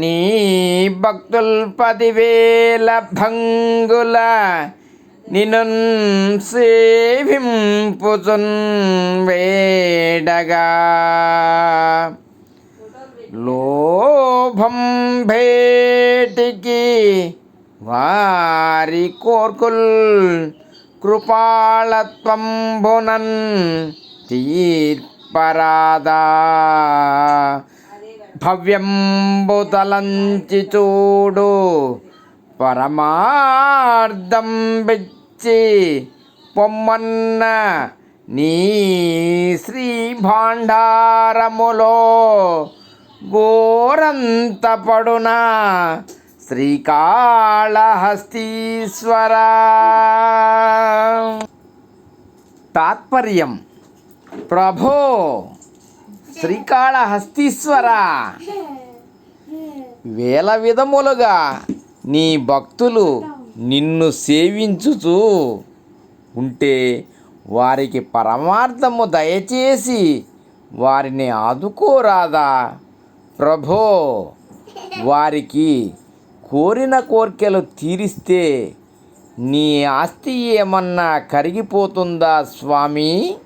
నీ భక్తుల్ పదివేల భంగుల నిను సేవింపుచున్ వేడగా. లోభం భేటికి వారి కోర్కుల్ కృపాళత్వంబునన్ తీర్పరాదా. భవ్యంబు తలంచి చూడు. పరమార్థం బిచ్చి పొమ్మన్న నీ శ్రీ భాండారములో గోరంత పడునా శ్రీకాళహస్తీశ్వర. తాత్పర్యం. ప్రభో శ్రీకాళహస్తీశ్వర. వేల విధములుగా నీ భక్తులు నిన్ను సేవించుచు ఉంటే వారికి పరమార్థము దయచేసి వారిని ఆదుకోరాదా. ప్రభో వారికి కోరిన కోర్కెలు తీరిస్తే నీ ఆస్తి ఏమన్నా కరిగిపోతుందా స్వామి?